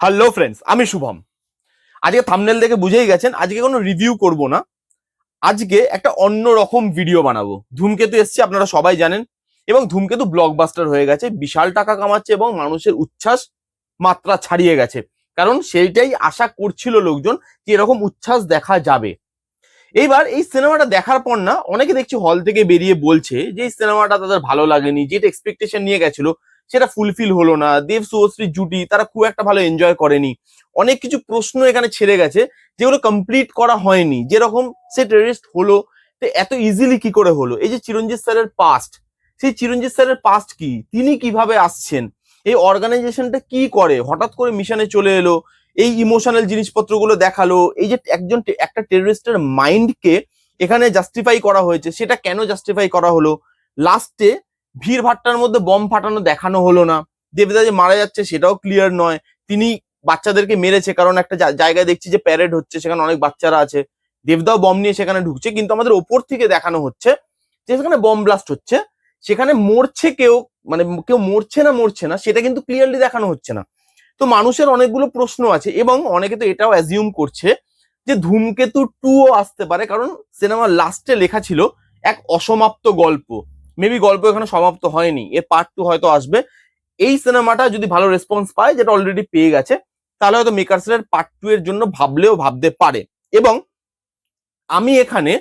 Hello friends আমি শুভম। আজকে thumbnail দেখে বুঝেই গেছেন, আজকে কোনো রিভিউ করব না। আজকে একটা অন্য রকম ভিডিও বানাবো। ধূমকেতু এসছে, আপনারা সবাই জানেন। এবং ধূমকেতু ব্লকবাস্টার হয়ে গেছে, বিশাল টাকা কামাচ্ছে এবং মানুষের উচ্ছ্বাস মাত্রা ছাড়িয়ে গেছে। কারণ সেইটাই আশা করছিল লোকজন যে এরকম উচ্ছ্বাস দেখা যাবে। এইবার এই সিনেমাটা দেখার পর না, অনেকে দেখছি হল থেকে বেরিয়ে বলছে যে, এই সিনেমাটা তাদের ভালো লাগেনি যেটা এক্সপেকটেশন নিয়ে গেছিল সেটা ফুলফিল হলো না। দেব শুভশ্রী জুটি, তারা খুব একটা ভালো এনজয় করেনি। অনেক কিছু প্রশ্ন এখানে ছেড়ে গেছে, যেগুলো কমপ্লিট করা হয়নি। যেরকম সে টেরিস্ট হলো, তো এত ইজিলি কি করে হলো? এই যে চিরঞ্জিত স্যারের পাস্ট সেই চিরঞ্জিত স্যারের পাস্ট কি? তিনি কীভাবে আসছেন? এই অর্গানাইজেশনটা কি করে? হঠাৎ করে মিশনে চলে এলো, এই ইমোশনাল জিনিসপত্রগুলো দেখাল, এই যে একজন একটা টেররিস্টের মাইন্ডকে এখানে জাস্টিফাই করা হয়েছে, সেটা কেন জাস্টিফাই করা হলো? লাস্টে ভিড় ভাট্টার মধ্যে বম ফাটানো দেখানো হলো না। দেবদা যে মারা যাচ্ছে সেটাও ক্লিয়ার নয়। তিনি বাচ্চাদেরকে মেরেছে, কারণ একটা জায়গায় দেখছি যে প্যারেড হচ্ছে, সেখানে অনেক বাচ্চারা আছে। দেবদাও বম নিয়ে সেখানে ঢুকছে, কিন্তু আমাদের ওপর থেকে দেখানো হচ্ছে যে সেখানে বম ব্লাস্ট হচ্ছে। সেখানে মরছে কেউ মানে কেউ মরছে না মরছে না, সেটা কিন্তু ক্লিয়ারলি দেখানো হচ্ছে না। তো মানুষের অনেকগুলো প্রশ্ন আছে, এবং অনেকে তো এটাও অ্যাজিউম করছে যে ধূমকেতু টুও আসতে পারে, কারণ সিনেমার লাস্টে লেখা ছিল, এক অসমাপ্ত গল্প। মেবি গল্প এখানে সমাপ্ত হয়নি। এর পার্ট টু হয়তো আসবে। এই সিনেমাটা যদি ভালো রেসপন্স পায়, যেটা অলরেডি পেয়ে গেছে, তাহলে হয়তো মেকার্সের পার্ট টু এর জন্য ভাবলেও ভাবতে পারে। এবং আমি এখানে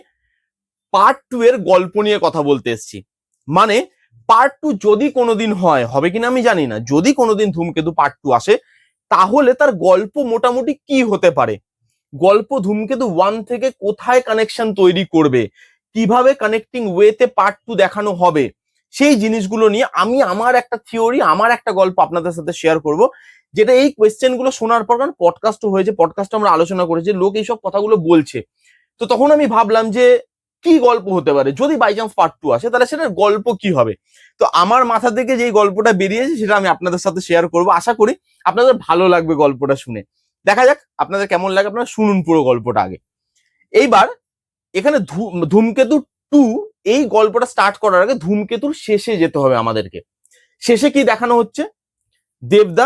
পার্ট টু এর গল্প নিয়ে কথা বলতে এসেছি। মানে পার্ট টু যদি কোনোদিন হয়, হবে কিনা আমি জানি না। যদি কোনোদিন ধূমকেতু পার্ট টু আসে, তাহলে তার গল্প মোটামুটি কি হতে পারে? গল্প ধূমকেতু ওয়ান থেকে কোথায় কানেকশন তৈরি করবে? কীভাবে কানেক্টিং ওয়েতে পার্ট টু দেখানো হবে, সেই জিনিসগুলো নিয়ে আমি আমার একটা থিওরি আমার একটা গল্প আপনাদের সাথে শেয়ার করব, যেটা এই কোয়েশ্চেনগুলো শোনার পর কারণ পডকাস্টও হয়েছে পডকাস্ট আমরা আলোচনা করেছি, লোক এইসব কথাগুলো বলছে। তো তখন আমি ভাবলাম যে কি গল্প হতে পারে? যদি বাই চান্স পার্ট টু আসে, তাহলে সেটার গল্প কি হবে? তো আমার মাথা থেকে যেই গল্পটা বেরিয়েছে, সেটা আমি আপনাদের সাথে শেয়ার করব। আশা করি আপনাদের ভালো লাগবে গল্পটা শুনে। দেখা যাক আপনাদের কেমন লাগে, আপনারা শুনুন পুরো গল্পটা আগে। এইবার এখানে ধূমকেতু টু এই গল্পটা স্টার্ট করার আগে ধূমকেতুর শেষে যেতে হবে আমাদেরকে। শেষে কি দেখানো হচ্ছে? দেবদা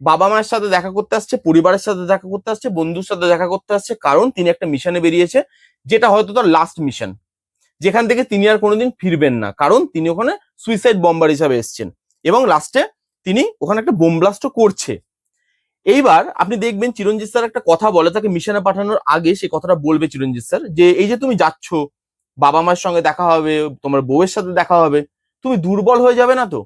বাবা মায়ের সাথে দেখা করতে আসছে, পরিবারের সাথে দেখা করতে আসছে, বন্ধুর সাথে দেখা করতে আসছে, কারণ তিনি একটা মিশনে বেরিয়েছে, যেটা হয়তো তার লাস্ট মিশন যেখান থেকে তিনি আর কোনোদিন ফিরবেন না, কারণ তিনি ওখানে সুইসাইড বম্বার হিসাবে এসেছেন। এবং লাস্টে তিনি ওখানে একটা বোম ব্লাস্টও করছে। এইবার আপনি দেখবেন চিরঞ্জিত স্যার একটা কথা বলে, তাকে মিশনে পাঠানোর আগে সে কথাটা বলবে চিরঞ্জিত স্যার, যে এই যে তুমি যাচ্ছ, বাবা মায়ের সঙ্গে দেখা হবে, তোমার বউয়ের সাথে দেখা হবে, তুমি দুর্বল হয়ে যাবে না তো?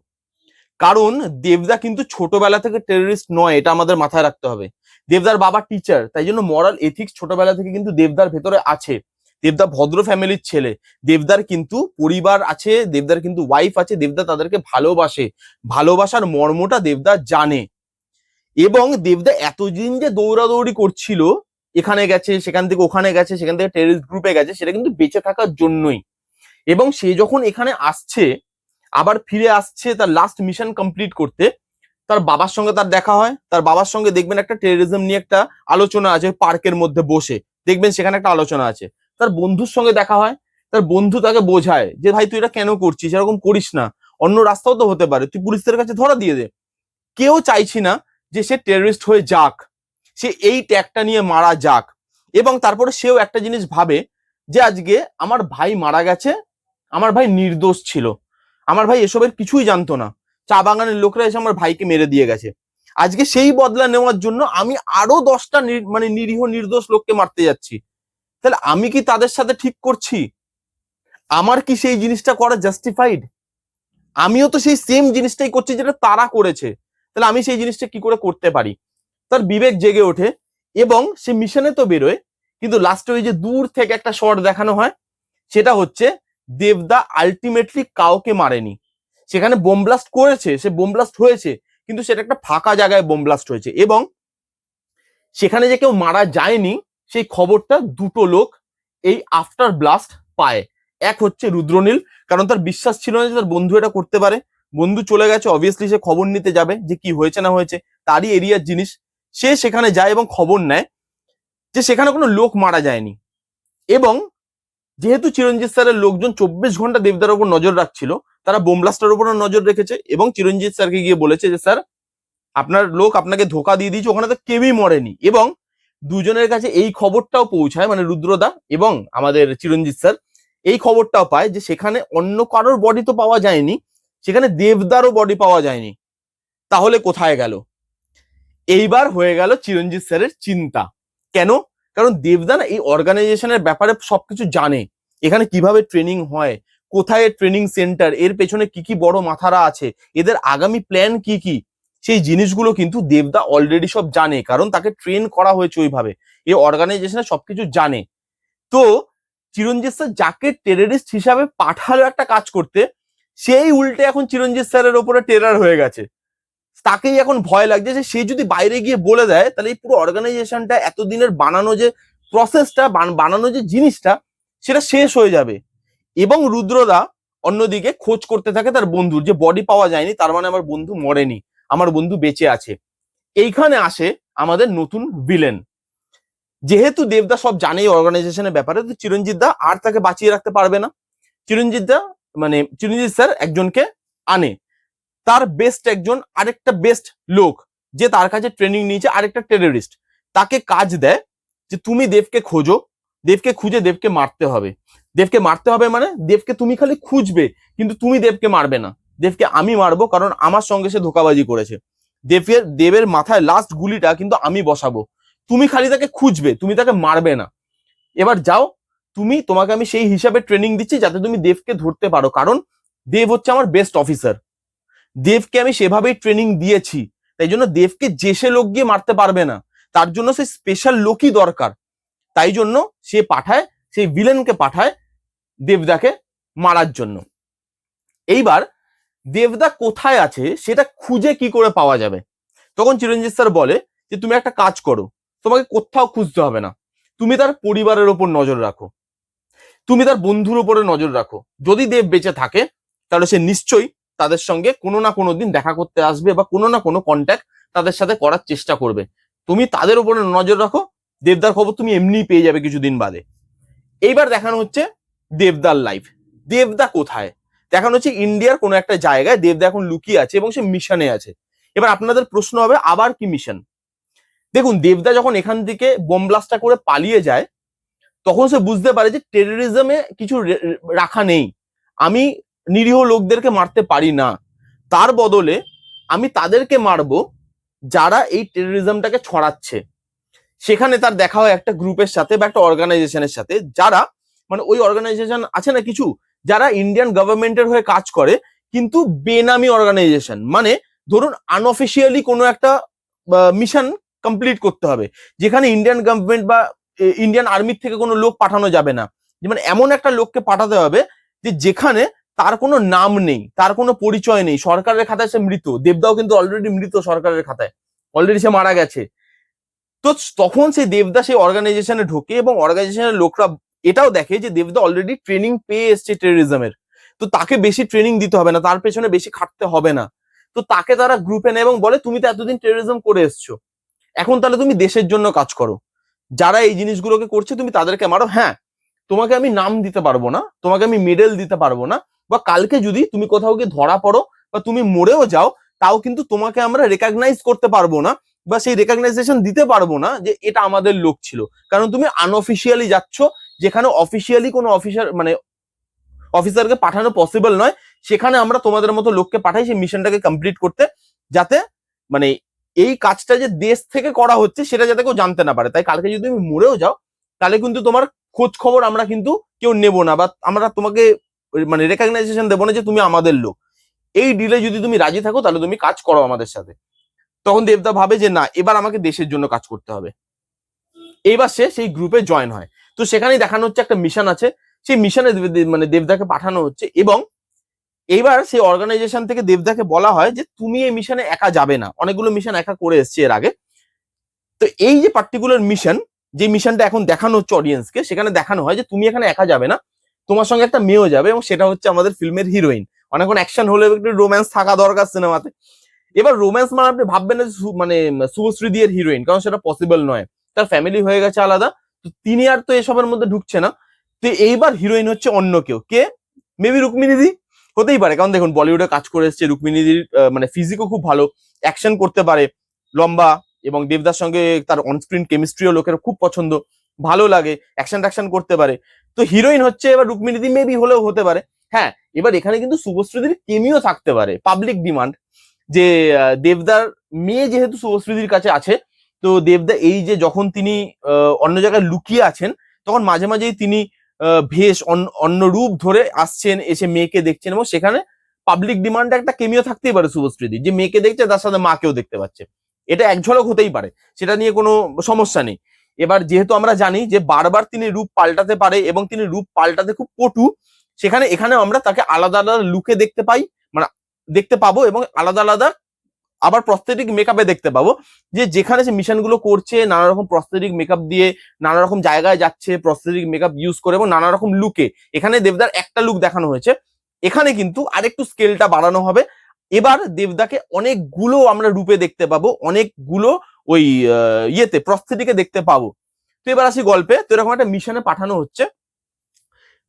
কারণ দেবদা কিন্তু ছোটবেলা থেকে টেররিস্ট নয়, এটা আমাদের মাথায় রাখতে হবে। দেবদার বাবা টিচার তাই জন্য মরাল এথিক্স ছোটবেলা থেকে কিন্তু দেবদার ভেতরে আছে। দেবদা ভদ্র ফ্যামিলির ছেলে, দেবদার কিন্তু পরিবার আছে, দেবদার কিন্তু ওয়াইফ আছে, দেবদা তাদেরকে ভালোবাসে। ভালোবাসার মর্মটা দেবদা জানে। এবং দেবদা এতদিন যে দৌড়াদৌড়ি করছিল, এখানে গেছে, সেখান থেকে ওখানে গেছে, সেখান থেকে টেরিস গ্রুপে গেছে, সেটা কিন্তু বেঁচে থাকার জন্যই। এবং সে যখন এখানে আসছে, আবার ফিরে আসছে তার লাস্ট মিশন কমপ্লিট করতে, তার বাবার সঙ্গে তার দেখা হয়, তার বাবার সঙ্গে দেখবেন একটা টেররিজম নিয়ে একটা আলোচনা আছে পার্কের মধ্যে বসে। দেখবেন সেখানে একটা আলোচনা আছে। তার বন্ধুর সঙ্গে দেখা হয়, তার বন্ধু তাকে বোঝায় যে, ভাই, তুই এটা কেন করছিস? এরকম করিস না। অন্য রাস্তাও তো হতে পারে। তুই পুলিশদের কাছে ধরা দিয়ে দে। কেউ চাইছি না যে সে টেররিস্ট হয়ে যাক, সে এই ট্যাগটা নিয়ে মারা যাক। এবং তারপরে সেও একটা জিনিস ভাবে যে আজকে আমার ভাই মারা গেছে, আমার ভাই নির্দোষ ছিল। আমার ভাই এসবের কিছুই জানতো না। চা বাগানের লোকরা এসে আমার ভাইকে মেরে দিয়ে গেছে। আজকে সেই বদলা নেওয়ার জন্য আমি আরও দশটা মানে নিরীহ, নির্দোষ লোককে মারতে যাচ্ছি। তাহলে আমি কি তাদের সাথে ঠিক করছি? আমার কি সেই জিনিসটা করা জাস্টিফাইড আমিও তো সেই সেম জিনিসটাই করছি যেটা তারা করেছে। তাহলে আমি সেই জিনিসটা কি করে করতে পারি? তার বিবেক জেগে ওঠে এবং সে মিশনে তো বেরোয়, কিন্তু লাস্টে ওই যে দূর থেকে একটা শট দেখানো হয়, সেটা হচ্ছে দেবদা আলটিমেটলি কাউকে মারেনি। সেখানে বোম ব্লাস্ট করেছে, সে বোম ব্লাস্ট হয়েছে, কিন্তু সেটা একটা ফাঁকা জায়গায় বোম ব্লাস্ট হয়েছে এবং সেখানে যে কেউ মারা যায়নি, সেই খবরটা দুটো লোক এই আফটার ব্লাস্ট পায়। এক হচ্ছে রুদ্রনীল, কারণ তার বিশ্বাস ছিল না যে তার বন্ধু এটা করতে পারে। বন্ধু চলে গেছে অবভিয়াসলি সে খবর নিতে যাবে যে কি হয়েছে না হয়েছে, তারই এরিয়ার জিনিস। সে সেখানে যায় এবং খবর নেয় যে সেখানে কোনো লোক মারা যায়নি। এবং যেহেতু চিরঞ্জিত স্যারের লোকজন চব্বিশ ঘণ্টা দেবদার উপর নজর রাখছিল, তারা বোম ব্লাস্টার উপরও নজর রেখেছে এবং চিরঞ্জিত স্যারকে গিয়ে বলেছে যে, স্যার, আপনার লোক আপনাকে ধোকা দিয়ে দিয়েছে, ওখানে তো কেউই মরেনি। এবং দুজনের কাছে এই খবরটাও পৌঁছায় মানে রুদ্রদা এবং আমাদের চিরঞ্জিত স্যার, এই খবরটাও পায় যে সেখানে অন্য কারোর বডি তো পাওয়া যায়নি। সেখানে দেবদারও বডি পাওয়া যায়নি। তাহলে কোথায় গেল? এইবার হয়ে গেল চিরঞ্জিত স্যারের চিন্তা। কেন? কারণ দেবদা না এই অর্গানাইজেশনের ব্যাপারে সবকিছু জানে। এখানে কীভাবে ট্রেনিং হয়? কোথায় ট্রেনিং সেন্টার এর পেছনে কি কি বড় মাথারা আছে? এদের আগামী প্ল্যান কি কি? সেই জিনিসগুলো কিন্তু দেবদা অলরেডি সব জানে। কারণ তাকে ট্রেন করা হয়েছে ওইভাবে। এই অর্গানাইজেশনে সবকিছু জানে। তো চিরঞ্জিত স্যার যাকে টেররিস্ট হিসাবে পাঠালো একটা কাজ করতে সেই উল্টে এখন চিরঞ্জিত স্যারের ওপরে টেরার হয়ে গেছে। তাকেই এখন ভয় লাগছে যে সে যদি বাইরে গিয়ে বলে দেয়, তাহলে এই পুরো অর্গানাইজেশনটা এতদিনের বানানো যে প্রসেসটা বানানো যে জিনিসটা, সেটা শেষ হয়ে যাবে। এবং রুদ্রদা অন্যদিকে খোঁজ করতে থাকে তার বন্ধুর যে বডি পাওয়া যায়নি, তার মানে আমার বন্ধু মরেনি, আমার বন্ধু বেঁচে আছে। এইখানে আসে আমাদের নতুন ভিলেন যেহেতু দেবদা সব জানে অর্গানাইজেশনের ব্যাপারে, তো চিরঞ্জিত দা আর তাকে বাঁচিয়ে রাখতে পারবে না। চিরঞ্জিত দা মানে চিরঞ্জিত স্যার একজনকে আনে। তার বেস্ট একজন, আরেকটা বেস্ট লোক, যে তার কাছে ট্রেনিং নিয়েছে, আরেকটা টেররিস্ট তাকে কাজ দেয় যে তুমি দেবকে খোঁজো, দেবকে খুঁজে দেবকে মারতে হবে। দেবকে মারতে হবে মানে দেবকে তুমি খালি খুঁজবে, কিন্তু তুমি দেবকে মারবে না। দেবকে আমি মারবো কারণ আমার সঙ্গে সে ধোকাবাজি করেছে। দেবের দেবের মাথায় লাস্ট গুলিটা কিন্তু আমি বসাবো। তুমি খালি তাকে খুঁজবে, তুমি তাকে মারবে না। এবার যাও তুমি, তোমাকে আমি সেই হিসাবে ট্রেনিং দিচ্ছি যাতে তুমি দেবকে ধরতে পারো। কারণ দেব হচ্ছে আমার বেস্ট অফিসার দেবকে আমি সেভাবেই ট্রেনিং দিয়েছি। তাই জন্য দেবকে যে সে লোক গিয়ে মারতে পারবে না, তার জন্য সে স্পেশাল লোকই দরকার। তাই জন্য সে পাঠায়, সেই ভিলেনকে পাঠায় দেবদাকে মারার জন্য। এইবার দেবদা কোথায় আছে, সেটা খুঁজে কি করে পাওয়া যাবে? তখন চিরঞ্জিত স্যার বলে যে, তুমি একটা কাজ করো, তোমাকে কোথাও খুঁজতে হবে না। তুমি তার পরিবারের ওপর নজর রাখো। তুমি তার বন্ধুর উপরে নজর রাখো। যদি দেব বেঁচে থাকে, তাহলে সে নিশ্চয়ই তাদের সঙ্গে কোনো না কোনো দিন দেখা করতে আসবে বা কোনো না কোনো কন্ট্যাক্ট তাদের সাথে করার চেষ্টা করবে। তুমি তাদের উপরে নজর রাখো, দেবদার খবর তুমি এমনি পেয়ে যাবে কিছুদিন বাদে। এইবার দেখানো হচ্ছে দেবদার লাইফ দেবদা কোথায়? দেখানো হচ্ছে ইন্ডিয়ার কোনো একটা জায়গায় দেবদা এখন লুকিয়ে আছে এবং সে মিশনে আছে। এবার আপনাদের প্রশ্ন হবে, আবার কি মিশন দেখুন, দেবদা যখন এখান থেকে বোম ব্লাস্টটা করে পালিয়ে যায় তখন সে বুঝতে পারে যে টেরোরিজমে কিছু রাখা নেই। আমি নিরীহ লোকদেরকে মারতে পারি না। তার বদলে আমি তাদেরকে মারবো যারা এই টেরোরিজমটাকে ছড়াচ্ছে। সেখানে তার দেখা হয় একটা গ্রুপের সাথে বা একটা অর্গানাইজেশনের সাথে যারা মানে ওই অর্গানাইজেশন আছে না কিছু, যারা ইন্ডিয়ান গভর্নমেন্টের হয়ে কাজ করে, কিন্তু বেনামি অর্গানাইজেশন মানে ধরুন আনঅফিসিয়ালি কোনো একটা মিশন কমপ্লিট করতে হবে। যেখানে ইন্ডিয়ান গভর্নমেন্ট বা ইন্ডিয়ান আর্মির থেকে কোনো লোক পাঠানো যাবে না। যেমন এমন একটা লোককে পাঠাতে হবে যে যেখানে তার কোনো নাম নেই, তার কোনো পরিচয় নেই। সরকারের খাতায় সে মৃত। দেবদাও কিন্তু অলরেডি মৃত সরকারের খাতায়। অলরেডি সে মারা গেছে। তো তখন সেই দেবদা সেই অর্গানাইজেশনে ঢোকে এবং অর্গানাইজেশনের লোকরা এটাও দেখে যে দেবদা অলরেডি ট্রেনিং পেয়ে এসছে টেরোরিজমের তো তাকে বেশি ট্রেনিং দিতে হবে না, তার পেছনে বেশি খাটতে হবে না। তো তাকে তারা গ্রুপে নেয় এবং বলে, তুমি তো এতদিন টেরোরিজম করে এসছো। এখন তাহলে তুমি দেশের জন্য কাজ করো। যারা এই জিনিসগুলোকে করছে, তুমি তাদেরকে মারো। হ্যাঁ তোমাকে আমি নাম দিতে পারব না, তোমাকে আমি মেডেল দিতে পারব না, বা কালকে যদি তুমি কোথাও গিয়ে ধরা পড়ো, বা তুমি মরেও যাও, তাও কিন্তু তোমাকে আমরা রেকগনাইজ করতে পারব না, বা সেই রেকগনাইজেশন দিতে পারব না যে এটা আমাদের লোক ছিল। কারণ তুমি আনঅফিসিয়ালি যাচ্ছ, যেখানে অফিসিয়ালি কোনো অফিসার মানে অফিসারকে পাঠানো পসিবল নয়, সেখানে আমরা তোমাদের মতো লোককে পাঠাই, সেই মিশনটাকে কমপ্লিট করতে, যাতে মানে এই কাজটা যে দেশ থেকে করা হচ্ছে সেটা যাতে কেউ জানতে না পারে। তাই কালকে যদি তুমি মরেও যাও, তাহলে কিন্তু তোমার খোঁজ খবর আমরা কিন্তু কেউ নেব না বা আমরা তোমাকে মানে রেকগনাইজেশন দেবো না যে তুমি আমাদের লোক। এই ডিলে যদি তুমি রাজি থাকো, তাহলে তুমি কাজ করো আমাদের সাথে। তখন দেবদা ভাবে যে, না, এবার আমাকে দেশের জন্য কাজ করতে হবে। এইবার সে সেই গ্রুপে জয়েন হয়। তো সেখানেই দেখানো হচ্ছে একটা মিশন আছে। সেই মিশনে মানে দেবদাকে পাঠানো হচ্ছে এবং এইবার সেই অর্গানাইজেশন থেকে দেবদাকে বলা হয় যে, তুমি এই মিশনে একা যাবে না। অনেকগুলো মিশন একা করে এসছে এর আগে। তো এই যে পার্টিকুলার মিশন যে মিশনটা এখন দেখানো হচ্ছে অডিয়েন্সকে সেখানে দেখানো হয় যে, তুমি এখানে একা যাবে না। তোমার সঙ্গে একটা মেয়েও যাবে এবং সেটা হচ্ছে আমাদের ফিল্মের হিরোইন অনেকক্ষণ অ্যাকশন হলে একটু রোম্যান্স থাকা দরকার সিনেমাতে এবার রোম্যান্স মানে আপনি ভাববেন না মানে শুভশ্রী দিয়ের হিরোইন কারণ সেটা পসিবল নয়। তার ফ্যামিলি হয়ে গেছে আলাদা। তো তিনি আর তো এসবের মধ্যে ঢুকছে না। তো এইবার হিরোইন হচ্ছে অন্য কেউ। কে? মেবি রুক্মিণী দি। হতেই পারে। কারণ দেখুন বলিউডে কাজ করে এসছে রুক্মিণীদির মানে ফিজিকও খুব ভালো অ্যাকশন করতে পারে, লম্বা এবং দেবদার সঙ্গে তার অনস্ক্রিন কেমিস্ট্রিও লোকের খুব পছন্দ, ভালো লাগে অ্যাকশন ট্যাকশন করতে পারে। তো হিরোইন হচ্ছে এবার রুক্মিণীদি মেবি হলেও হতে পারে। হ্যাঁ এবার এখানে কিন্তু শুভশ্রীদির কেমিও থাকতে পারে পাবলিক ডিমান্ড যে দেবদার মেয়ে যেহেতু শুভশ্রীদির কাছে আছে, তো দেবদা এই যে যখন তিনি অন্য জায়গায় লুকিয়ে আছেন, তখন মাঝে মাঝেই তিনি ভেষ অন্য- রূপ ধরে আসছেন, এসে মেয়েকে দেখছেন এবং সেখানে পাবলিক ডিমান্ডে একটা কেমিও থাকতেই পারে শুভশ্রীদি। যে মেয়েকে দেখছে, তার সাথে মাকেও দেখতে পাচ্ছে। এটা এক ঝলক হতেই পারে, সেটা নিয়ে কোনো সমস্যা নেই। এবার যেহেতু আমরা জানি যে বারবার তিনি রূপ পাল্টাতে পারে এবং তিনি রূপ পাল্টাতে খুব পটু সেখানে এখানে আমরা তাকে আলাদা আলাদা লুকে দেখতে পাই মানে দেখতে পাবো এবং আলাদা আলাদা আবার প্রস্থেটিক মেকআপে দেখতে পাবো যে যেখানে সে মিশনগুলো করছে নানা রকম প্রস্থেটিক মেকআপ দিয়ে নানা রকম জায়গায় যাচ্ছে প্রস্থেটিক মেকআপ ইউজ করে এবং নানা রকম লুকে এখানে দেবদার একটা লুক দেখানো হয়েছে। এখানে কিন্তু আরেকটু স্কেলটা বাড়ানো হবে। এবার দেবদাকে অনেকগুলো আমরা রূপে দেখতে পাবো, অনেকগুলো ওই ইয়েতে প্রস্থেটিকে দেখতে পাবো। তো এবার আসি গল্পে। তো এরকম একটা মিশনে পাঠানো হচ্ছে।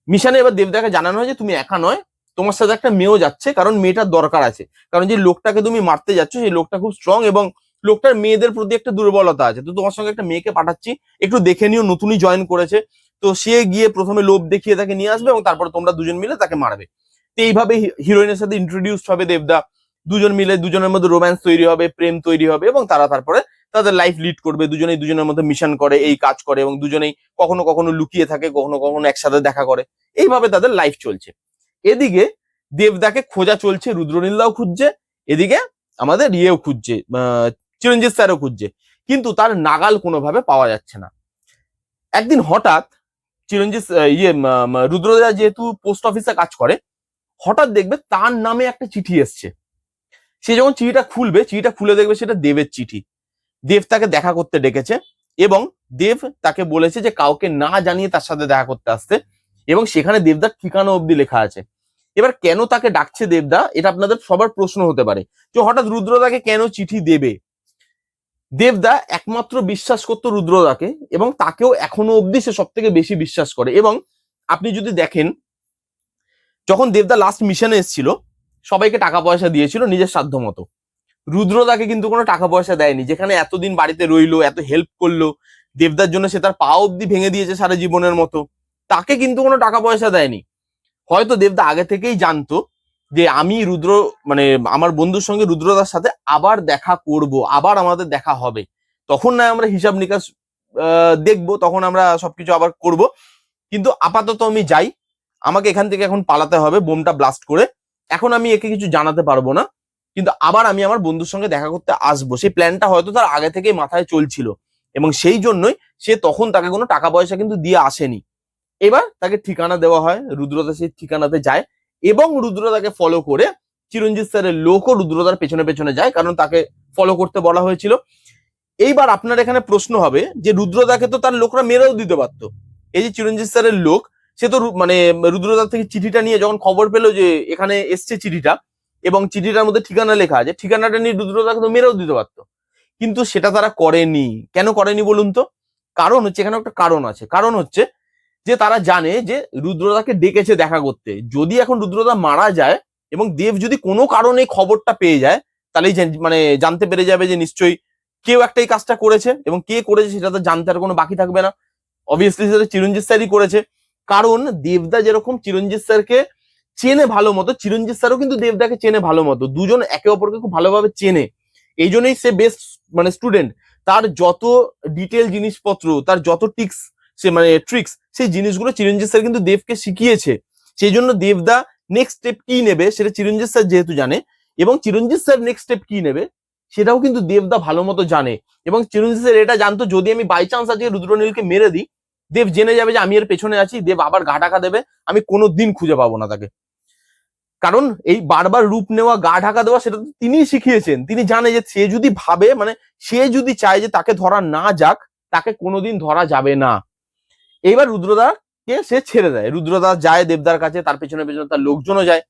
মিশনে এবার দেবদাকে জানানো হয় যে, তুমি একা নয় তোমার সাথে একটা মেয়েও যাচ্ছে, কারণ মেয়েটার দরকার আছে। কারণ যে লোকটাকে তুমি মারতে যাচ্ছ, সেই লোকটা খুব স্ট্রং এবং লোকটার মেয়েদের প্রতি একটা দুর্বলতা আছে। তো তোমার সঙ্গে একটা মেয়েকে পাঠাচ্ছি, একটু দেখে নিও, নতুনই জয়েন করেছে। তো সে গিয়ে প্রথমে লোভ দেখিয়ে তাকে নিয়ে আসবে এবং তারপর তোমরা দুজন মিলে তাকে মারবে। তো এইভাবে হিরোইনের সাথে ইন্ট্রোডিউস হবে দেবদা। দুজন মিলে দুজনের মধ্যে রোম্যান্স তৈরি হবে, প্রেম তৈরি হবে এবং তারা তারপরে তাদের লাইফ লিড করবে। দুজনেই দুজনের মধ্যে মিশন করে, এই কাজ করে এবং দুজনেই কখনো কখনো লুকিয়ে থাকে, কখনো কখনো একসাথে দেখা করে। এইভাবে তাদের লাইফ চলছে। এদিকে দেবদাকে খোঁজা চলছে, রুদ্রনীলদাও খুঁজছে, এদিকে আমাদের ইয়েও খুঁজছে চিরঞ্জিত স্যারও খুঁজছে। কিন্তু তার নাগাল কোনোভাবে পাওয়া যাচ্ছে না। একদিন হঠাৎ চিরঞ্জিত ইয়ে রুদ্রদা যেহেতু পোস্ট অফিসে কাজ করে, হঠাৎ দেখবে তার নামে একটা চিঠি এসছে। সে যখন চিঠিটা খুলবে, চিঠিটা খুলে দেখবে সেটা দেবের চিঠি। দেব তাকে দেখা করতে ডেকেছে এবং দেব তাকে বলেছে যে, কাউকে না জানিয়ে তার সাথে দেখা করতে আসতে। এবং সেখানে দেবদার ঠিকানা অব্দি লেখা আছে। এবার কেন তাকে ডাকছে দেবদা? এটা আপনাদের সবার প্রশ্ন হতে পারে। যে হঠাৎ রুদ্রদাকে কেন চিঠি দেবে? দেবদা একমাত্র বিশ্বাস করতো রুদ্রদাকে এবং তাকেও এখনও অবধি সে সব থেকে বেশি বিশ্বাস করে। এবং আপনি যদি দেখেন, যখন দেবদা লাস্ট মিশনে এসেছিল, সবাইকে টাকা পয়সা দিয়েছিল নিজের সাধ্য মতো। রুদ্রদাকে কিন্তু কোনো টাকা পয়সা দেয়নি। যেখানে এতদিন বাড়িতে রইল, এত হেল্প করল, দেবদার জন্য সে তার পা অব্দি ভেঙে দিয়েছে সারা জীবনের মতো। তাকে কিন্তু কোনো টাকা পয়সা দেয়নি। হয়তো দেবদা আগে থেকেই জানতো যে আমি রুদ্র মানে আমার বন্ধুর সঙ্গে রুদ্রদার সাথে আবার দেখা করব, আবার আমাদের দেখা হবে। তখন না আমরা হিসাব নিকাশ দেখব, তখন আমরা সবকিছু আবার করব। কিন্তু আপাতত আমি যাই, আমাকে এখান থেকে এখন পালাতে হবে, বোমটা ব্লাস্ট করে। এখন আমি একে কিছু জানাতে পারব না, কিন্তু আবার আমি আমার বন্ধুর সঙ্গে দেখা করতে আসব। সেই প্ল্যানটা হয়তো তার আগে থেকেই মাথায় চলছিল এবং সেই জন্যই সে তখন তাকে কোনো টাকা পয়সা কিন্তু দিয়ে আসেনি। এবার তাকে ঠিকানা দেওয়া হয়, রুদ্রদা সেই ঠিকানাতে যায় এবং রুদ্রদাকে ফলো করে চিরঞ্জিত স্যারের লোকও রুদ্রদার পেছনে পেছনে যায় কারণ তাকে ফলো করতে বলা হয়েছিল। এইবার আপনার এখানে প্রশ্ন হবে যে রুদ্রদাকে তো তার লোকরা মেরেও দিতে পারতো। এই যে চিরঞ্জিত স্যারের লোক, সে তো মানে রুদ্রদার থেকে চিঠিটা নিয়ে যখন খবর পেল যে এখানে এসছে চিঠিটা এবং চিঠিটার মধ্যে ঠিকানা লেখা আছে, ঠিকানাটা নিয়ে রুদ্রদাকে তো মেরেও দিতে পারতো। কিন্তু সেটা তারা করেনি। কেন করেনি বলুন তো? কারণ হচ্ছে এখানে একটা কারণ আছে। কারণ হচ্ছে যে তারা জানে যে রুদ্রদাকে ডেকেছে দেখা করতে। যদি এখন রুদ্রদা মারা যায় এবং দেব যদি কোনো কারণে খবরটা পেয়ে যায়, তাহলেই মানে জানতে পেরে যাবে যে নিশ্চয়ই কেউ একটা এই কাজটা করেছে এবং কে করেছে সেটা তো জানতে আর কোনো বাকি থাকবে না। অবভিয়াসলি সেটা চিরঞ্জিত স্যারই করেছে। কারণ দেবদা যেরকম চিরঞ্জিত স্যারকে চেনে ভালো মতো, চিরঞ্জিত স্যারও কিন্তু দেবদাকে চেনে ভালো মতো। দুজন একে অপরকে খুব ভালোভাবে চেনে। এই জন্যই সে বেস্ট মানে স্টুডেন্ট তার যত ডিটেল জিনিসপত্র, তার যত টিক্স সে মানে ট্রিক্স সেই জিনিসগুলো চিরঞ্জিত স্যার কিন্তু দেবকে শিখিয়েছে। সেই জন্য দেবদা নেক্সট স্টেপ কি নেবে সেটা চিরঞ্জিত স্যার যেহেতু জানে এবং চিরঞ্জিত স্যার নেক্সট স্টেপ কি নেবে সেটাও কিন্তু দেবদা ভালো মতো জানে এবং চিরঞ্জিত স্যার এটা জানতো, যদি আমি বাই চান্স আজকে রুদ্রনীলকে মেরে দিই, দেব জেনে যাবে যে আমি এর পেছনে আছি, দেব আবার গা ঢাকা দেবে, আমি কোনো দিন খুঁজে পাবো না তাকে। কারণ এই বারবার রূপ নেওয়া, গা ঢাকা দেওয়া সেটা তো তিনিই শিখিয়েছেন। তিনি জানে যে সে যদি ভাবে মানে সে যদি চায় যে তাকে ধরা না যাক, তাকে কোনোদিন ধরা যাবে না। এইবার রুদ্রদাকে সে ছেড়ে দেয়। রুদ্রদা যায়, দেবদার কাছে, তার পেছনে পেছনে তার লোকজনও যায়।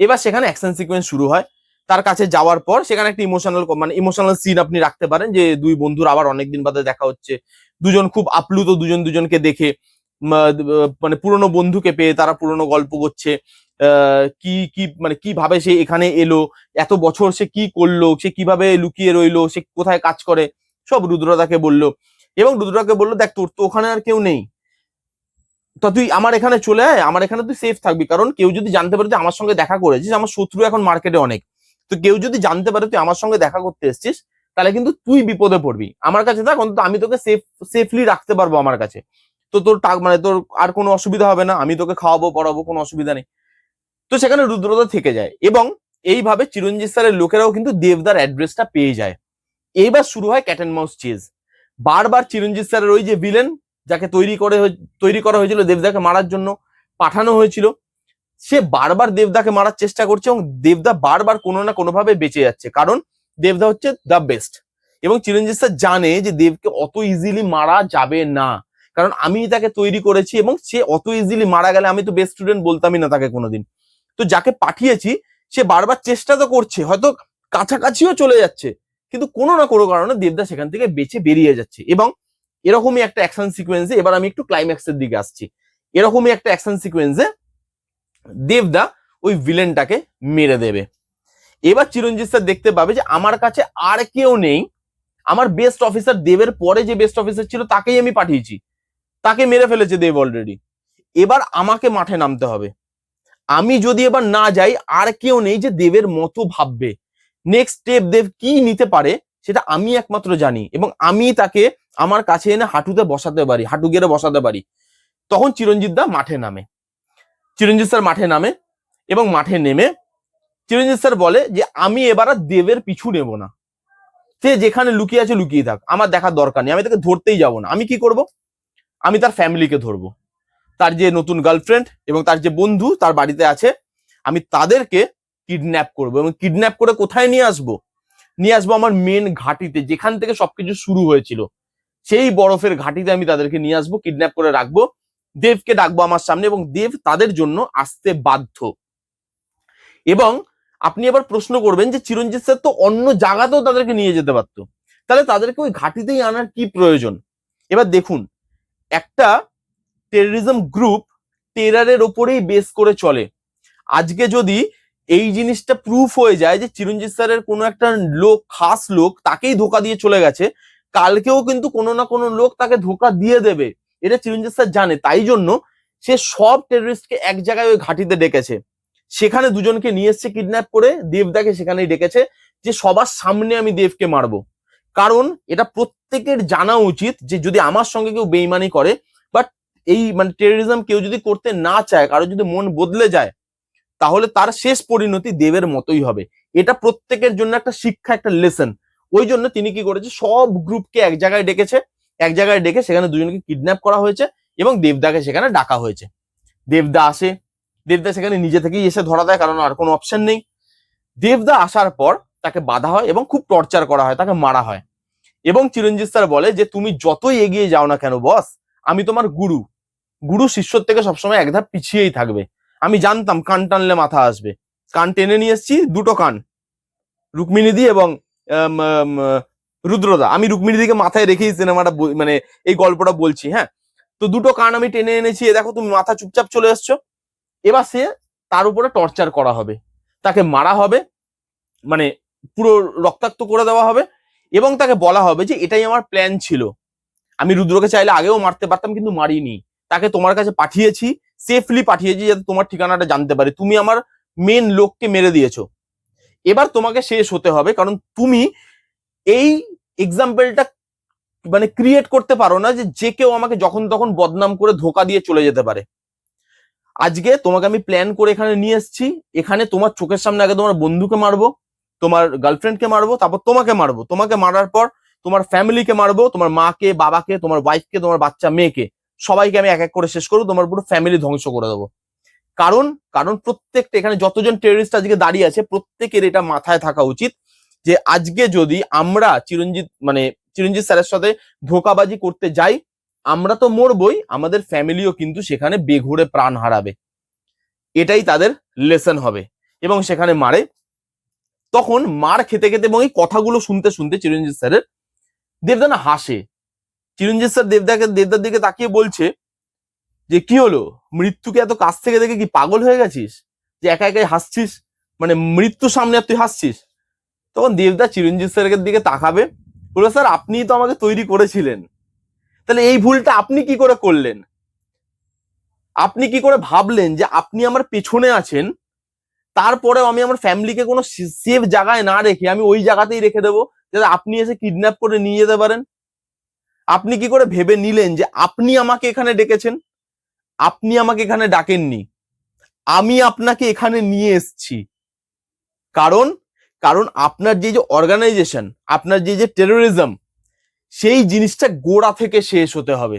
এবার সেখানে অ্যাকশন সিকোয়েন্স শুরু হয়। তার কাছে যাওয়ার পর সেখানে একটা ইমোশনাল মানে ইমোশনাল সিন আপনি রাখতে পারেন যে দুই বন্ধুর আবার অনেকদিন বাদে দেখা হচ্ছে। দুজন খুব আপ্লুত, দুজন দুজনকে দেখে মানে পুরনো বন্ধুকে পেয়ে তারা পুরনো গল্প করছে। কি কি মানে কীভাবে সে এখানে এলো, এত বছর সে কি করল, সে কীভাবে লুকিয়ে রইল, সে কোথায় কাজ করে, সব রুদ্রদাকে বলল। এবং রুদ্রদাকে বলল, দেখ, তোর তো ওখানে আর কেউ নেই। তো তুই আমার এখানে চলে আয়, আমার এখানে তুই সেফ থাকবি। কারণ কেউ যদি জানতে পারে তুই আমার সঙ্গে দেখা করেছিস, আমার শত্রু এখন মার্কেটে অনেক। তো কেউ যদি জানতে পারে তুই আমার সঙ্গে দেখা করতে এসেছিস, তাহলে কিন্তু তুই বিপদে পড়বি। আমার কাছে থাক, অন্তত আমি তোকে সেফ সেফলি রাখতে পারব আমার কাছে। তো তোর মানে তোর আর কোনো অসুবিধা হবে না, আমি তোকে খাওয়াবো, পড়াবো, কোনো অসুবিধা নেই। তো সেখানে রুদ্রতা থেকে যায় এবং এইভাবে চিরঞ্জিত স্যারের লোকেরাও কিন্তু দেবদার অ্যাড্রেসটা পেয়ে যায়। এইবার শুরু হয় ক্যাট অ্যান্ড মাউস চেজ বারবার চিরঞ্জিত স্যারের ওই যে ভিলেন যাকে তৈরি করে তৈরি করা হয়েছিল দেবদাকে মারার জন্য, পাঠানো হয়েছিল, সে বারবার দেবদাকে মারার চেষ্টা করছে এবং দেবদা বারবার কোনো না কোনোভাবে বেঁচে যাচ্ছে। কারণ দেবদা হচ্ছে দ্য বেস্ট এবং চিরঞ্জিত স্যার জানে যে দেবকে অত ইজিলি মারা যাবে না। কারণ আমি তাকে তৈরি করেছি এবং সে অত ইজিলি মারা গেলে আমি তো বেস্ট স্টুডেন্ট বলতামই না তাকে কোনোদিন। তো যাকে পাঠিয়েছি, সে বারবার চেষ্টা তো করছে, হয়তো কাছাকাছিও চলে যাচ্ছে। কিন্তু কোনো না কোনো কারণে দেবদা সেখান থেকে বেঁচে বেরিয়ে যাচ্ছে এবং এরকমই একটা অ্যাকশন সিকোয়েন্সে এবার আমি একটু ক্লাইম্যাক্সের দিকে আসছি। এরকমই একটা অ্যাকশন সিকোয়েন্সে দেবদা ওই ভিলেনটাকে মেরে দেবে। এবার চিরঞ্জিত স্যার দেখতে পাবে যে আমার কাছে আর কেউ নেই। আমার বেস্ট অফিসার দেবের পরে যে বেস্ট অফিসার ছিল তাকেই আমি পাঠিয়েছি। তাকে মেরে ফেলেছে দেব অলরেডি এবার আমাকে মাঠে নামতে হবে। আমি যদি এবার না যাই, আর কেউ নেই যে দেবের মতো ভাববে। নেক্সট স্টেপ দেব কি নিতে পারে সেটা আমি একমাত্র জানি এবং আমি তাকে আমার কাছে এনে হাঁটুতে বসাতে পারি, হাঁটু গেড়ে বসাতে পারি। তখন চিরঞ্জিত দা মাঠে নামে। চিরঞ্জিত স্যার মাঠে নামে এবং মাঠে নেমে চিরঞ্জিত স্যার বলে যে, আমি এবার আর দেবের পিছু নেব না। সে যেখানে লুকিয়ে আছে লুকিয়ে থাক। আমার দেখার দরকার নেই। আমি তাকে ধরতেই যাব না। আমি কি করব? আমি তার ফ্যামিলিকে ধরবো। তার যে নতুন গার্লফ্রেন্ড এবং তার যে বন্ধু তার বাড়িতে আছে, আমি তাদেরকে কিডন্যাপ করব এবং কিডন্যাপ করে কোথায় নিয়ে আসব? নিয়ে আসব আমার মেন ঘাটিতে, যেখান থেকে সবকিছু শুরু হয়েছিল। সেই বরফের ঘাটিতে আমি তাদেরকে নিয়ে আসব কিডন্যাপ করে রাখব, দেবকে ডাকবো আমার সামনে এবং দেব তাদের জন্য আসতে বাধ্য। এবং আপনি এবার প্রশ্ন করবেন যে চিরঞ্জিত স্যার তো অন্য জায়গাতেও তাদেরকে নিয়ে যেতে পারতো। তাহলে তাদেরকে ওই ঘাটিতেই আনার কি প্রয়োজন? এবার দেখুন, একটা টেররিজম গ্রুপ টেরারের ওপরেই বেস করে চলে। আজকে যদি এই জিনিসটা প্রুফ হয়ে যায় যে চিরঞ্জিত স্যারের কোনো একটা লোক, খাস লোক তাকেই ধোকা দিয়ে চলে গেছে। কালকেও কিন্তু কোনো না কোনো লোক তাকে ধোকা দিয়ে দেবে। এটা চিরঞ্জিত স্যার জানে। তাই জন্য সে সব টেররিস্টকে এক জায়গায় ওই ঘাটিতে ডেকেছে। সেখানে দুজনকে নিয়ে এসছে কিডন্যাপ করে। দেবদাকে সেখানেই ডেকেছে যে সবার সামনে আমি দেবকে মারবো। কারণ এটা প্রত্যেকের জানা উচিত যে যদি আমার সঙ্গে কেউ বেইমানি করে বাট এই মানে টেররিজম কেউ যদি করতে না চায়, কারও যদি মন বদলে যায় তাহলে তার শেষ পরিণতি দেবের মতোই হবে। এটা প্রত্যেকের জন্য একটা শিক্ষা, একটা লেসন ওই জন্য তিনি কি করেছে, সব গ্রুপকে এক জায়গায় ডেকেছে। এক জায়গায় ডেকে সেখানে দুজনকে কিডন্যাপ করা হয়েছে এবং দেবদাকে সেখানে ডাকা হয়েছে। দেবদা আসে, দেবদা সেখানে নিজে থেকেই এসে ধরা দেয়, কারণ আর কোনো অপশন নেই। দেবদা আসার পর তাকে বাধা হয় এবং খুব টর্চার করা হয়, তাকে মারা হয়। এবং চিরঞ্জিত স্যার বলে যে, তুমি যতই এগিয়ে যাও না কেন বস আমি তোমার গুরু। গুরু শিষ্যর থেকে সবসময় এক ধাপ পিছিয়েই থাকবে। আমি জানতাম কান টানলে মাথা আসবে। কান টেনে নিয়ে এসেছি, দুটো কান। রুক্মিণীদি এবং রুদ্রদা। আমি রুক্মিণীদিকে মাথায় রেখেই সিনেমাটা মানে এই গল্পটা বলছি হ্যাঁ? তো দুটো কান আমি টেনে এনেছি দেখো তুমি মাথা চুপচাপ চলে এসছো। এবার সে তার উপরে টর্চার করা হবে। তাকে মারা হবে মানে পুরো রক্তাক্ত করে দেওয়া হবে এবং তাকে বলা হবে যে এটাই আমার প্ল্যান ছিল। আমি রুদ্রকে চাইলে আগেও মারতে পারতাম, কিন্তু মারিনি। তাকে তোমার কাছে পাঠিয়েছি সেফলি পাঠিয়েছি যাতে তোমার ঠিকানাটা জানতে পারে। তুমি আমার মেন লোককে মেরে দিয়েছ। এবার তোমাকে শেষ হতে হবে, কারণ তুমি এই এক্সাম্পলটা মানে ক্রিয়েট করতে পারো না যে যে কেউ আমাকে যখন তখন বদনাম করে ধোকা দিয়ে চলে যেতে পারে। আজকে তোমাকে আমি প্ল্যান করে এখানে নিয়ে এসেছি। এখানে তোমার চোখের সামনে আগে তোমার বন্ধুকে মারবো, তোমার গার্লফ্রেন্ডকে মারবো, তারপর তোমাকে মারবো। তোমাকে মারার পর তোমার ফ্যামিলিকে মারবো, তোমার মাকে, বাবাকে, তোমার ওয়াইফকে তোমার বাচ্চা, মেয়েকে। সবাইকে আমি এক এক করে শেষ করব, তোমার পুরো ফ্যামিলি ধ্বংস করে দেবো। কারণ কারণ প্রত্যেকটা, এখানে যতজন টেররিস্ট আজকে দাঁড়িয়ে আছে, প্রত্যেকের এটা মাথায় থাকা উচিত যে আজকে যদি আমরা চিরঞ্জিত মানে চিরঞ্জিত স্যারের সাথে ধোকাবাজি করতে যাই, আমরা তো মরবই, আমাদের ফ্যামিলিও কিন্তু সেখানে বেঘুরে প্রাণ হারাবে। এটাই তাদের লেসন হবে। এবং সেখানে মারে। তখন মার খেতে খেতে এবং এই কথাগুলো শুনতে শুনতে চিরঞ্জিত স্যারের দেবদা না হাসে। চিরঞ্জিত স্যার দেবদাকে, দেবদার দিকে তাকিয়ে বলছে যে, কি হলো? মৃত্যুকে এত কাছ থেকে দেখে কি পাগল হয়ে গেছিস? যে একা একাই হাসছিস? মানে মৃত্যু সামনে আর তুই হাসছিস? তখন দেবদা চিরঞ্জিত স্যারের দিকে তাকাবে বলবে স্যার, আপনিই তো আমাকে তৈরি করেছিলেন। তাহলে এই ভুলটা আপনি কি করে করলেন? আপনি কি করে ভাবলেন যে আপনি আমার পেছনে আছেন? তারপরেও আমি আমার ফ্যামিলিকে কোনো সেফ জায়গায় না রেখে আমি ওই জায়গাতেই রেখে দেবো? যাতে আপনি এসে কিডন্যাপ করে নিয়ে যেতে পারেন? আপনি কি করে ভেবে নিলেন যে আপনি আমাকে এখানে ডেকেছেন? আপনি আমাকে এখানে ডাকেননি। আমি আপনাকে এখানে নিয়ে এসছি। কারণ কারণ আপনার যে যে অর্গানাইজেশন আপনার যে যে টেরোরিজম সেই জিনিসটা গোড়া থেকে শেষ হতে হবে।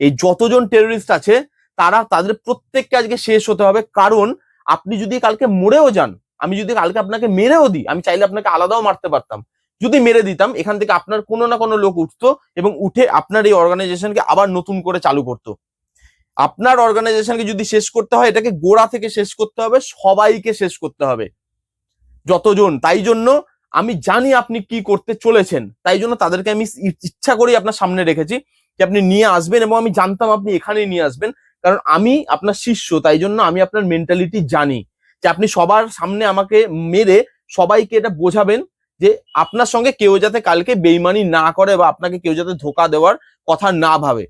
এই যতজন টেরোরিস্ট আছে, তারা তাদের প্রত্যেককে আজকে শেষ হতে হবে। কারণ, আপনি যদি কালকে মরেও যান, আমি যদি কালকে আপনাকে মেরেও দিই, আমি চাইলে আপনাকে আলাদাও মারতে পারতাম। যদি মেরে দিতাম, এখান থেকে আপনার কোনো না কোনো লোক উঠতো এবং উঠে আপনার এই অর্গানাইজেশনকে আবার নতুন করে চালু করতো। আপনার অর্গানাইজেশনকে যদি শেষ করতে হয়, এটাকে গোড়া থেকে শেষ করতে হবে, সবাইকে শেষ করতে হবে। যতজন, তাই জন্য আমি জানি আপনি কি করতে চলেছেন। তাই জন্য তাদেরকে আমি ইচ্ছা করেই আপনার সামনে রেখেছি যে আপনি নিয়ে আসবেন এবং আমি জানতাম আপনি এখানেই নিয়ে আসবেন। কারণ আমি আপনার শিষ্য, তাই জন্য আমি আপনার মেন্টালিটি জানি যে আপনি সবার সামনে আমাকে মেরে সবাইকে এটা বোঝাবেন যে আপনার সঙ্গে কেউ যাতে কালকে বেইমানি না করে বা আপনাকে কেউ যাতে ধোকা দেওয়ার কথা না ভাবে।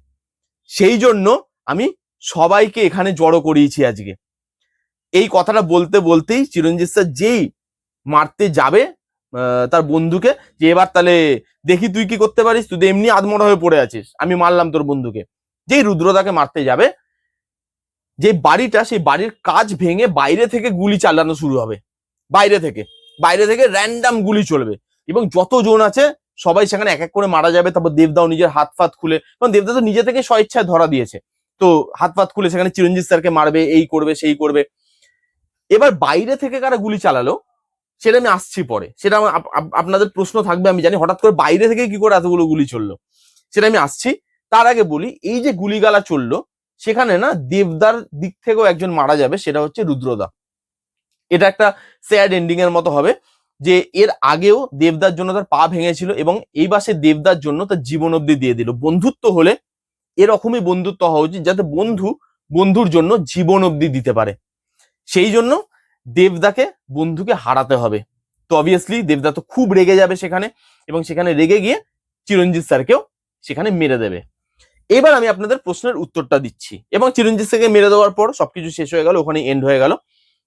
সেই জন্য আমি সবাইকে এখানে জড়ো করিয়েছি আজকে। এই কথাটা বলতে বলতেই চিরঞ্জিত স্যার যেই মারতে যাবে তার বন্ধুকে, যে এবার তাহলে দেখি তুই কি করতে পারিস, তুই তো এমনি আদমরা হয়ে পড়ে আছিস, আমি মারলাম তোর বন্ধুকে। যেই রুদ্রদাকে মারতে যাবে, যে বাড়িটা, সেই বাড়ির কাজ ভেঙে বাইরে থেকে গুলি চালানো শুরু হবে। বাইরে থেকে। বাইরে থেকে র্যান্ডাম গুলি চলবে। এবং যত যতজন আছে, সবাই সেখানে এক এক করে মারা যাবে। তারপর দেবদাও নিজের হাত ফাত খুলে কারণ দেবদা তো নিজে থেকে স্বইচ্ছায় ধরা দিয়েছে। তো হাত ফাত খুলে সেখানে চিরঞ্জিত স্যারকে মারবে, এই করবে, সেই করবে। এবার বাইরে থেকে কারা গুলি চালালো, সেটা আমি আসছি পরে। সেটা আপনাদের প্রশ্ন থাকবে, আমি জানি। হঠাৎ করে বাইরে থেকে কি করে এতগুলো গুলি চলল? সেটা আমি আসছি। তার আগে বলি, এই যে গুলিগালা চলল, সেখানে না দেবদার দিক থেকেও একজন মারা যাবে, সেটা হচ্ছে রুদ্রদা। এটা একটা স্যাড এন্ডিং এর মতো হবে, যে এর আগেও দেবদার জন্য তার পা ভেঙেছিল এবং এই বাসে দেবদার জন্য তার জীবন অব্দি দিয়ে দিল। বন্ধুত্ব হলে এরকমই বন্ধুত্ব হওয়া উচিত যাতে বন্ধু বন্ধুর জন্য জীবন অব্দি দিতে পারে। সেই জন্য দেবদাকে বন্ধুকে হারাতে হবে। তো অবভিয়াসলি দেবদা তো খুব রেগে যাবে সেখানে এবং সেখানে রেগে গিয়ে চিরঞ্জিত স্যারকেও সেখানে মেরে দেবে। এবার আমি আপনাদের প্রশ্নের উত্তরটা দিচ্ছি এবং চিরঞ্জিত স্যারকে মেরে দেওয়ার পর সবকিছু শেষ হয়ে গেল ওখানে এন্ড হয়ে গেল।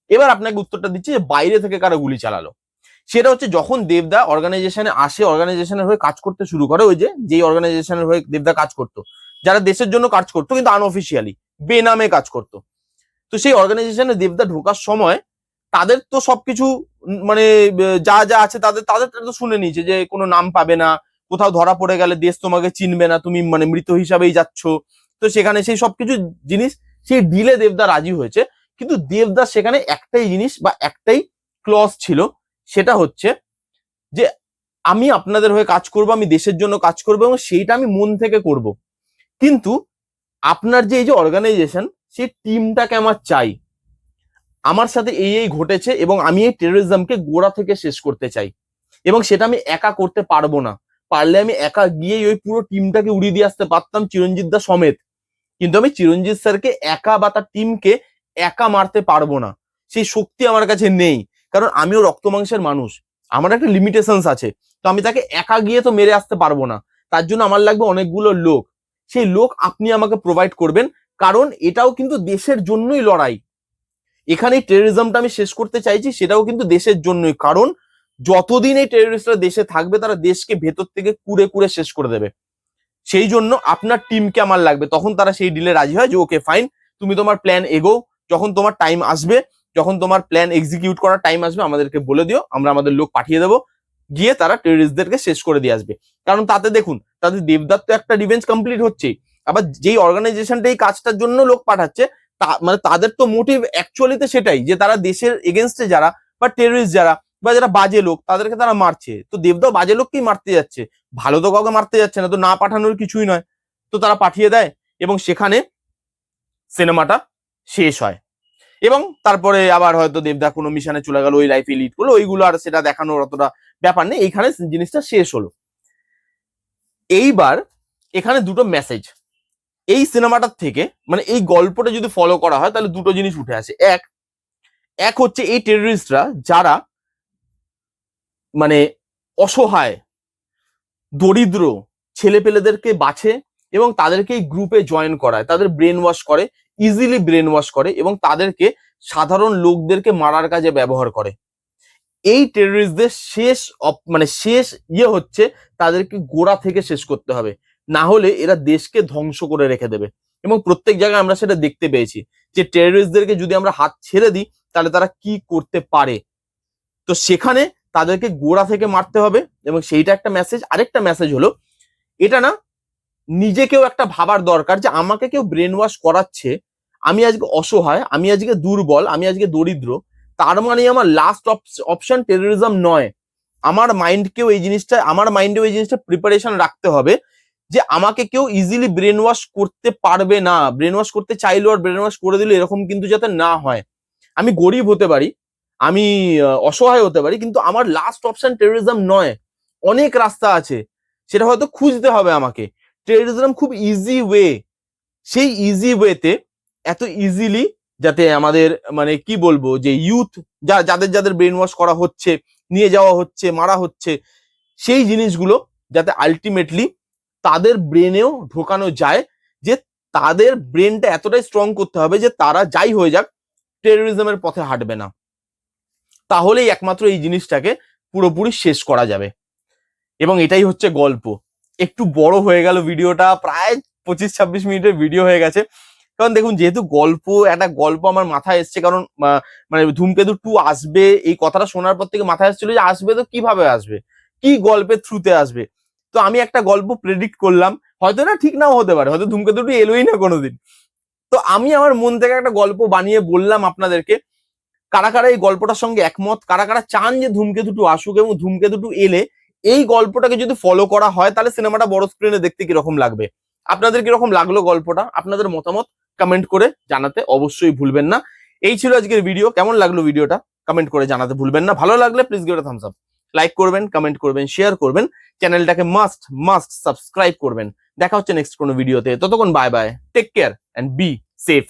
এবার আপনাকে উত্তরটা দিচ্ছি যে বাইরে থেকে কারা গুলি চালালো। সেটা হচ্ছে যখন দেবদা অর্গানাইজেশনে আসে অর্গানাইজেশনের হয়ে কাজ করতে শুরু করে, ওই যে যেই অর্গানাইজেশনের হয়ে দেবদা কাজ করতো, যারা দেশের জন্য কাজ করতো, কিন্তু আনঅফিসিয়ালি বেনামে কাজ করতো। তো সেই অর্গানাইজেশনে দেবদা ঢোকার সময় তাদের তো সবকিছু মানে যা যা আছে তাদের তাদের তো শুনে নিয়েছে যে কোনো নাম পাবে না, কোথাও ধরা পড়ে গেলে দেশ তোমাকে চিনবে না, তুমি মানে মৃত হিসাবেই যাচ্ছ। তো সেখানে সেই সবকিছু জিনিস, সেই ডিলে দেবদা রাজি হয়েছে। কিন্তু দেবদাস সেখানে একটাই জিনিস বা একটাই ক্লজ ছিল, সেটা হচ্ছে যে আমি আপনাদের হয়ে কাজ করব, আমি দেশের জন্য কাজ করব এবং সেইটা আমি মন থেকে করব। কিন্তু আপনার যে এই যে অর্গানাইজেশন সেই টিমটাকে আমার চাই। আমার সাথে এই এই ঘটেছে এবং আমি এই টেরোরিজমকে গোড়া থেকে শেষ করতে চাই। এবং সেটা আমি একা করতে পারব না। পারলে আমি একা গিয়েই ওই পুরো টিমটাকে উড়িয়ে দিয়ে আসতে পারতাম চিরঞ্জিত দা সমেত। কিন্তু আমি চিরঞ্জিত স্যারকে একা বা তার টিমকে একা মারতে পারব না। সেই শক্তি আমার কাছে নেই। কারণ আমিও রক্ত মাংসের মানুষ। আমার একটা লিমিটেশনস আছে। তো আমি তাকে একা গিয়ে তো মেরে আসতে পারব না। তার জন্য আমার লাগবে অনেকগুলো লোক। সেই লোক আপনি আমাকে প্রোভাইড করবেন। কারণ এটাও কিন্তু দেশের জন্যই লড়াই। এখানে টেরোরিজমটা আমি শেষ করতে চাইছি, সেটাও কিন্তু দেশের জন্যই। কারণ যতদিন এই টেরোরিস্টরা দেশে থাকবে, তারা দেশকে ভেতর থেকে কুড়ে কুড়ে শেষ করে দেবে। সেই জন্য আপনার টিমকে আমার লাগবে। তখন তারা সেই ডিলে রাজি হয় যে ওকে ফাইন তুমি তোমার প্ল্যান এগো। যখন তোমার টাইম আসবে, যখন তোমার প্ল্যান এক্সিকিউট করার টাইম আসবে, আমাদেরকে বলে দিও, আমরা আমাদের লোক পাঠিয়ে দেবো। গিয়ে তারা টেরিস্টদেরকে শেষ করে দিয়ে আসবে। কারণ তাতে দেখুন, তাদের দেবদার তো একটা ডিফেন্স কমপ্লিট হচ্ছেই। আবার যেই অর্গানাইজেশনটা এই কাজটার জন্য লোক পাঠাচ্ছে মানে তাদের তো মোটিভ অ্যাকচুয়ালিতে সেটাই, যে তারা দেশের এগেনস্টে যারা, বা টেররিস্ট যারা, বা যারা বাজে লোক, তাদেরকে তারা মারছে। তো দেবদাও বাজে লোককেই মারতে যাচ্ছে। ভালো তো কাউকে মারতে যাচ্ছে না, তো না পাঠানোর কিছুই নয়। তো তারা পাঠিয়ে দেয়, এবং সেখানে সিনেমাটা শেষ হয়। এবং তারপরে আবার হয়তো দেবদা কোনো মিশনে চলে গেল, ওই লাইফে লিড করল, ওইগুলো আর সেটা দেখানোর অতটা ব্যাপার নেই। এইখানে জিনিসটা শেষ হলো। এইবার এখানে দুটো মেসেজ এই সিনেমাটার থেকে মানে এই গল্পটা যদি ফলো করা হয়, তাহলে দুটো জিনিস উঠে আসে। এক এক হচ্ছে এই টেররিস্টরা যারা মানে অসহায়, দরিদ্র ছেলেপেলেদেরকে বাছে এবং তাদেরকে এই গ্রুপে জয়েন করায়, তাদের ব্রেন ওয়াশ করে ইজিলি ব্রেন ওয়াশ করে এবং তাদেরকে সাধারণ লোকদেরকে মারার কাজে ব্যবহার করে। এই টেররিস্টদের শেষ মানে শেষ ইয়ে হচ্ছে তাদেরকে গোড়া থেকে শেষ করতে হবে। না হলে এরা দেশকে ধ্বংস করে রেখে দেবে। এবং প্রত্যেক জায়গায় আমরা সেটা দেখতে পেয়েছি যে টেররিস্টদেরকে যদি আমরা হাত ছেড়ে দিই, তাহলে তারা কি করতে পারে? তো সেখানে তাদেরকে গোড়া থেকে মারতে হবে এবং সেইটা একটা মেসেজ আরেকটা মেসেজ হলো, এটা না নিজেকেও একটা ভাবার দরকার যে আমাকে কেউ ব্রেন ওয়াশ করাচ্ছে, আমি আজকে অসহায়, আমি আজকে দুর্বল, আমি আজকে দরিদ্র, তার মানে আমার লাস্ট অপশন টেরোরিজম নয়। আমার মাইন্ডকেও এই জিনিসটা, আমার মাইন্ডেও এই জিনিসটা প্রিপারেশন রাখতে হবে যে আমাকে কেউ ইজিলি ব্রেন ওয়াশ করতে পারবে না। ব্রেন ওয়াশ করতে চাইলেও আর ব্রেন ওয়াশ করে দিলে এরকম কিন্তু যাতে না হয়। আমি গরিব হতে পারি, আমি অসহায় হতে পারি, কিন্তু আমার লাস্ট অপশন টেরোরিজম নয়। অনেক রাস্তা আছে, সেটা হয়তো খুঁজতে হবে আমাকে। টেরোরিজম খুব ইজি ওয়ে সেই ইজি ওয়েতে এত ইজিলি যাতে আমাদের মানে কি বলব যে ইউথ যা, যাদের যাদের ব্রেন ওয়াশ করা হচ্ছে, নিয়ে যাওয়া হচ্ছে, মারা হচ্ছে, সেই জিনিসগুলো যাতে আলটিমেটলি তাদের ব্রেনেও ঢোকানো যায় যে তাদের ব্রেনটা এতটাই স্ট্রং করতে হবে যে তারা যাই হয়ে যাক টেরোরিজমের পথে হাঁটবে না। তাহলেই একমাত্র এই জিনিসটাকে পুরোপুরি শেষ করা যাবে। এবং এটাই হচ্ছে গল্প। একটু বড় হয়ে গেল ভিডিওটা, প্রায় পঁচিশ ছাব্বিশ মিনিটের ভিডিও হয়ে গেছে। কারণ দেখুন, যেহেতু গল্প, একটা গল্প আমার মাথায় এসছে, কারণ মানে ধূমকেতু টু আসবে, এই কথাটা শোনার পর থেকে মাথায় এসেছিল যে আসবে তো কীভাবে আসবে? কি গল্পের থ্রুতে আসবে? তো আমি একটা গল্প প্রেডিক্ট করলাম, হয়তো না ঠিক নাও হতে পারে, হয়তো ধূমকেতু টু এলোই না কোনোদিন। তো আমি আমার মন থেকে একটা গল্প বানিয়ে বললাম আপনাদেরকে, কারা কারা এই গল্পটার সঙ্গে একমত, কারা কারা চান যে ধূমকেতু টু আসুক এবং ধূমকেতু টু এলে এই গল্পটাকে যদি ফলো করা হয়, তাহলে সিনেমাটা বড় স্ক্রিনে দেখতে কীরকম লাগবে? আপনাদের কীরকম লাগল গল্পটা? আপনাদের মতামত কমেন্ট করে জানাতে অবশ্যই ভুলবেন না। এই ছিল আজকের ভিডিও কেমন লাগল ভিডিওটা কমেন্ট করে জানাতে ভুলবেন না। ভালো লাগলে please give thumbs up like করবেন কমেন্ট করবেন শেয়ার করবেন। চ্যানেলটাকে মাস্ট মাস্ট সাবস্ক্রাইব করবেন। দেখা হচ্ছে নেক্সট কোনো ভিডিওতে ততক্ষণ bye bye take care and be safe